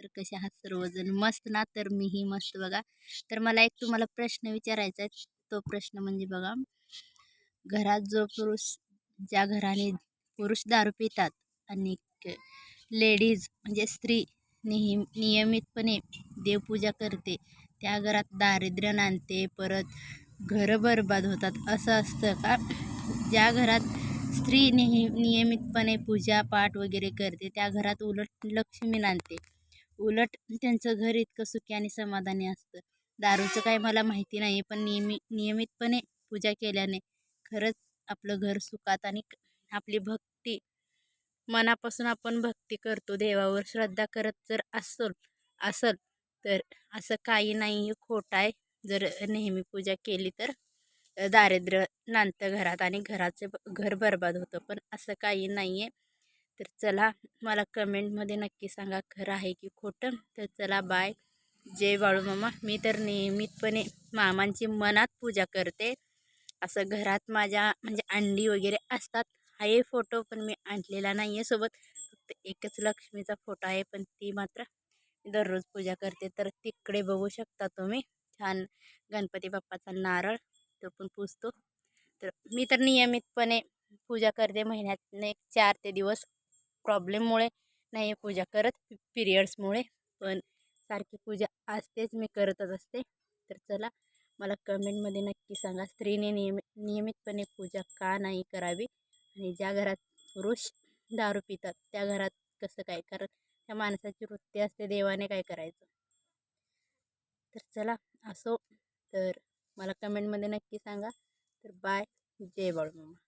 तर कसे आहात सर्वजण मस्त ना तर मीही मस्त बघा. तर मला एक तुम्हाला प्रश्न विचारायचा आहे. तो प्रश्न म्हणजे बघा घरात जो पुरुष ज्या घराने पुरुष दारू पितात आणि लेडीज म्हणजे स्त्री नेहमी नियमितपणे देवपूजा करते त्या घरात दारिद्र्य नांदते परत घरं बरबाद होतात. असं असतं का? ज्या घरात स्त्री नेहमी नियमितपणे पूजा पाठ वगैरे करते त्या घरात उलट लक्ष्मी नांदते. उलट त्यांचं घर इतकं सुखी आणि समाधानी असतं. दारूचं काय मला माहिती नाही पण नियमित नियमितपणे पूजा केल्याने खरंच आपलं घर सुखात आणि आपली भक्ती मनापासून आपण भक्ती करतो. देवावर श्रद्धा करत जर असल असल तर असं काही नाही. खोटं आहे. जर नेहमी पूजा केली तर दारिद्र्य नांदतं घरात आणि घराचे घर बरबाद होतं. पण असं काही नाही आहे तर चला मला कमेंटमध्ये नक्की सांगा खरं आहे की खोटं. तर चला बाय. जय बाळू मामा. मी तर नियमितपणे मामांची मनात पूजा करते. असं घरात माझ्या म्हणजे अंडी वगैरे असतात. हा हे फोटो पण मी आणलेला नाही आहे सोबत. फक्त एकच लक्ष्मीचा फोटो आहे पण ती मात्र दररोज पूजा करते. तर तिकडे बघू शकता तुम्ही. छान गणपती बाप्पाचा नारळ तो पण पुजतो. तर मी तर नियमितपणे पूजा करते. महिन्यातनं एक चार ते दिवस प्रॉब्लेममुळे नाही पूजा करत पिरियड्समुळे पण सारखी पूजा असतेच मी करतच असते. तर चला मला कमेंटमध्ये नक्की सांगा स्त्रीने नियमित नियमितपणे पूजा का नाही करावी? आणि ज्या घरात पुरुष दारू पितात त्या घरात कसं काय? कारण त्या माणसाची वृत्ती असते देवाने काय करायचं? तर चला असो. तर मला कमेंटमध्ये नक्की सांगा. तर बाय जय बाळू मामा